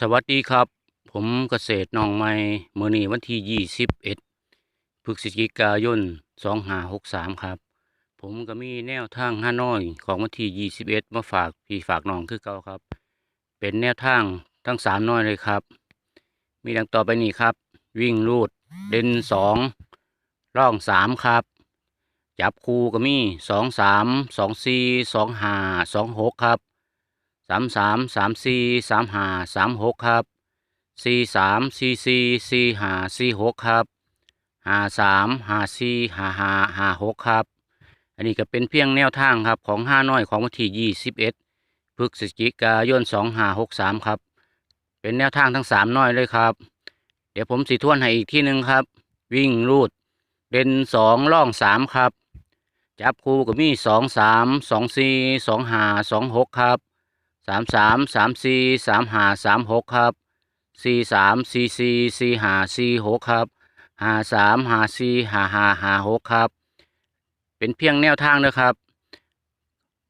สวัสดีครับ ผมเกษตรน้องใหม่มื้อนี้วันที่ 21พฤศจิกายน 2563 ครับ ผมก็มีแนวทางฮาน้อยของวันที่ 21 มาฝากพี่ฝากน้องคือเก่าครับ เป็นแนวทางทั้ง 3 น้อยเลยครับ มีดังต่อไปนี้ครับ วิ่งรูดเด่น2ร่อง 3 ครับ จับคู่ก็มี 2 3 2 4 2 5 2 6 ครับ สามสามสามสี่สามห้าสามหกครับสี่สามสี่สี่สี่ห้าสี่หกครับห้าสามห้าสี่ห้าห้าห้าหกครับ อันนี้ก็เป็นเพียงแนวทางครับของห้าน้อยของวันที่ยี่สิบเอ็ดพฤศจิกายนสองห้าหกสามครับ เป็นแนวทางทั้งสามน้อยเลยครับ เดี๋ยวผมสิทวนให้อีกที่หนึ่งครับ วิ่งรูดเด่นสองล่องสามครับ จับคู่ก็มีสองสามสองสี่สองห้าสองหกครับ สามสามสามสี่สามห้าสามหกครับสี่สามสี่สี่สี่ห้าสี่หกครับห้าสามห้าสี่ห้าห้าห้าหกครับ เป็นเพียงแนวทางนะครับ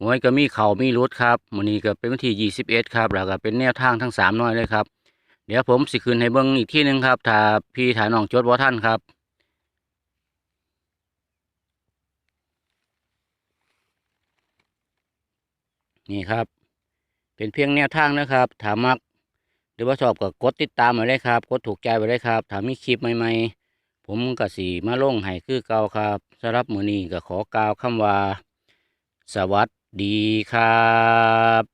หวยก็มีเข่ามีรุดครับมื้อนี้ก็เป็นวันที่ยี่สิบเอ็ดครับแล้วก็เป็นแนวทางทั้งสามน้อยเลยครับ เดี๋ยวผมสิคืนให้เบิ้งอีกที่หนึ่งครับถ้าพี่ถ่ายน้องจดว่าท่านครับนี่ครับ เป็นเพียงแนวทางนะครับถามมักหรือว่าชอบก็กดติดตามไว้เลยครับ กดถูกใจไว้เลยครับถามีคลิปใหม่ๆ ผมกับสีมาลงไห้คือเก่าครับสำหรับมือนี้ก็ขอกล่าวคำว่า สวัสดีครับ